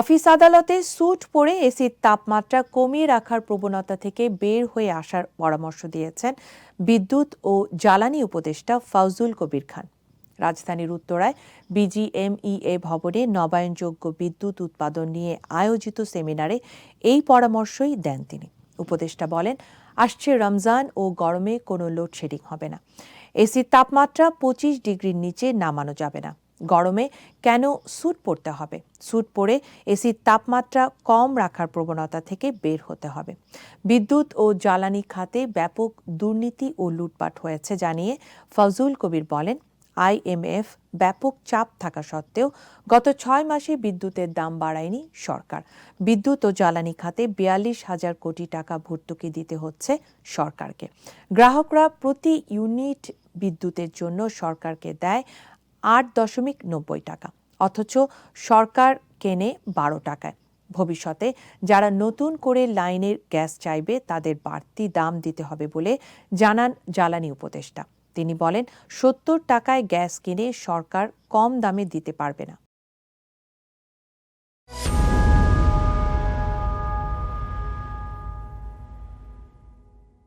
Office আদালতে sweet পরে এসির তাপমাত্রা কমিয়ে রাখার প্রবণতা থেকে বের হয়ে আসার পরামর্শ দিয়েছেন বিদ্যুৎ ও জ্বালানি উপদেষ্টা ফাউজুল কবির খান। রাজধানীর উত্তরায় বিজিএমইএ ভবনে নবায়নযোগ্য বিদ্যুৎ উৎপাদন নিয়ে আয়োজিত সেমিনারে এই পরামর্শই দেন তিনি। উপদেষ্টা বলেন, আসছে রমজান ও গরমে কোনো লোডশেডিং হবে না। এসির তাপমাত্রা পঁচিশ ডিগ্রির নিচে নামানো যাবে না। গরমে কেন স্যুট পরতে হবে? স্যুট পরে এসির তাপমাত্রা কম রাখার প্রবণতা থেকে বের হতে হবে। বিদ্যুৎ ও জ্বালানি খাতে ব্যাপক দুর্নীতি ও লুটপাট হয়েছে জানিয়ে ফজল কবির বলেন আইএমএফ ব্যাপক চাপ থাকা সত্ত্বেও গত ছয় মাসে বিদ্যুতের দাম বাড়ায়নি সরকার। বিদ্যুৎ ও জ্বালানি খাতে বিয়াল্লিশ হাজার কোটি টাকা ভর্তুকি দিতে হচ্ছে সরকারকে। গ্রাহকরা প্রতি ইউনিট বিদ্যুতের জন্য সরকারকে দেয় আট দশমিক নব্বই টাকা, অথচ সরকার কেনে বারো টাকায়। ভবিষ্যতে যারা নতুন করে লাইনের গ্যাস চাইবে, তাদের বাড়তি দাম দিতে হবে বলে জানান জ্বালানি উপদেষ্টা। তিনি বলেন, সত্তর টাকায় গ্যাস কিনে সরকার কম দামে দিতে পারবে না।